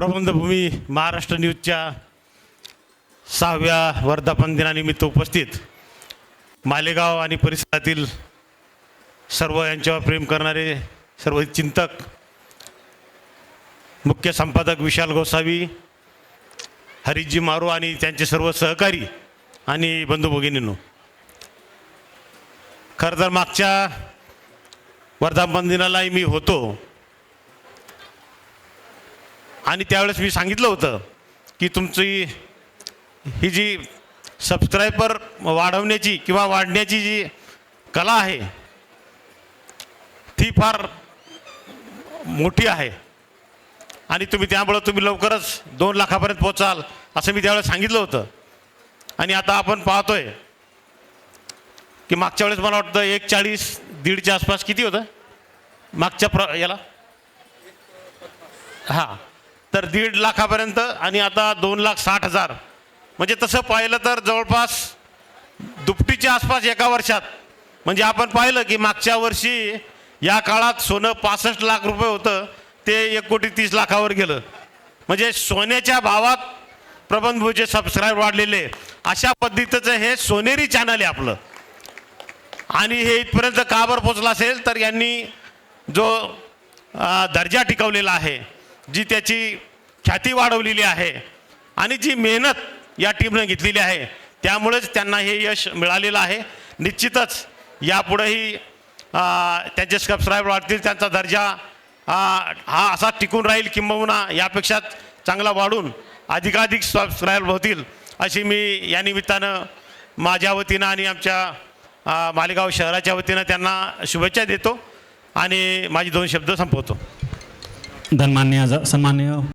प्रबंधभूमी महाराष्ट्र न्यूजच्या सहाव्या वर्धापन दिनानिमित्त उपस्थित मालेगाव आणि परिसरातील सर्व यांच्यावर प्रेम करणारे सर्व चिंतक मुख्य संपादक विशाल गोसावी हरिजी मारू आणि त्यांचे सर्व सहकारी आणि बंधू भगिनींनो खरं तर मागच्या वर्धापन दिनालाही मी होतो. आणि त्यावेळेस मी सांगितलं होतं की तुमची ही जी सबस्क्रायबर वाढवण्याची किंवा वाढण्याची जी कला आहे ती फार मोठी आहे. आणि तुम्ही त्यामुळं तुम्ही लवकरच दोन लाखापर्यंत पोचाल असं मी त्यावेळेस सांगितलं होतं. आणि आता आपण पाहतोय की मागच्या वेळेस मला वाटतं एक चाळीस दीडच्या आसपास किती होतं? मागच्या प्र याला? हां. तर दीड लाखापर्यंत आणि आता दोन लाख साठ हजार. म्हणजे तसं पाहिलं तर जवळपास दुपटीच्या आसपास एका वर्षात. म्हणजे आपण पाहिलं की मागच्या वर्षी या काळात सोनं पासष्ट लाख रुपये होतं ते एक कोटी तीस लाखावर गेलं. म्हणजे सोन्याच्या भावात प्रबंधभूचे सबस्क्राईब वाढलेले. अशा पद्धतीचं हे सोनेरी चॅनल आहे आपलं. आणि हे इथपर्यंत का बरं पोचलं असेल तर यांनी जो दर्जा टिकवलेला आहे जी त्याची ख्याती वाढवलेली आहे. आणि जी मेहनत या टीमनं घेतलेली आहे त्यामुळेच त्यांना हे यश मिळालेलं आहे. निश्चितच यापुढेही त्यांचे त्यांचे सबस्क्राईब वाढतील त्यांचा दर्जा हा असा टिकून राहील किंबहुना यापेक्षा चांगला वाढून अधिकाधिक सबस्क्राईब होतील अशी मी या निमित्तानं माझ्या वतीनं आणि आमच्या मालेगाव शहराच्या वतीनं त्यांना शुभेच्छा देतो आणि माझे दोन शब्द संपवतो. धन्मान्य सन्मान्य